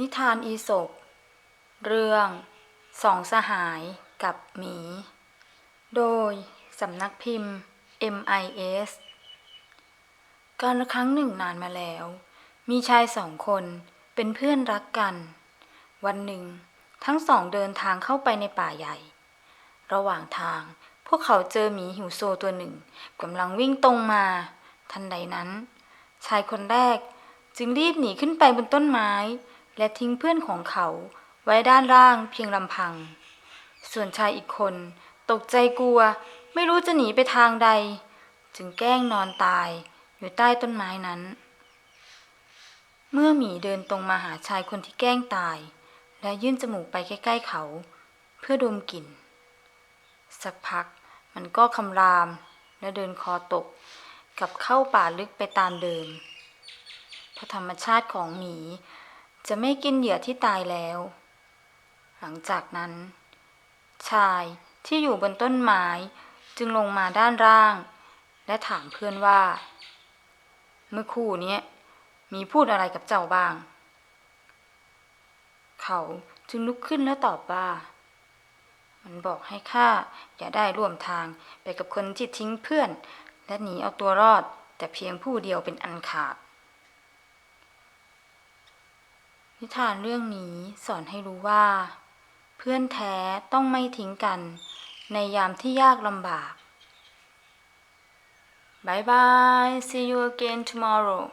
นิทานอีสปเรื่องสองสหายกับหมี โดยสำนักพิมพ์ MIS การละครั้งหนึ่งนานมาแล้ว มีชายสองคนเป็นเพื่อนรักกัน วันหนึ่ง ทั้งสองเดินทางเข้าไปในป่าใหญ่ ระหว่างทางพวกเขาเจอหมีหิวโซตัวหนึ่งกำลังวิ่งตรงมา ทันใดนั้น ชายคนแรกจึงรีบหนีขึ้นไปบนต้นไม้ และทิ้งเพื่อนของเขาไว้ด้านล่างเพียงลำพัง ส่วนชายอีกคนตกใจกลัว ไม่รู้จะหนีไปทางใด จึงแกล้งนอนตายอยู่ใต้ต้นไม้นั้น เมื่อหมีเดินตรงมาหาชายคนที่แกล้งตาย และยื่นจมูกไปใกล้ ๆเขา เพื่อดมกลิ่น สักพักมันก็คำรามและเดินคอตกกลับเข้าป่าลึกไปตามเดิมเพราะธรรมชาติของหมี จะไม่กินเหยื่อที่ตายแล้ว หลังจากนั้น ชายที่อยู่บนต้นไม้จึงลงมาด้านล่าง และถามเพื่อนว่า เมื่อคู่นี้มีพูดอะไรกับเจ้าบ้าง เขาจึงลุกขึ้นแล้วตอบว่า มันบอกให้ข้าอย่าได้ร่วมทางไปกับคนที่ทิ้งเพื่อน และหนีเอาตัวรอดแต่เพียงผู้เดียวเป็นอันขาด นิทานเรื่องนี้สอนให้รู้ว่า เพื่อนแท้ต้องไม่ทิ้งกัน ในยามที่ยากลำบากบายบาย see you again tomorrow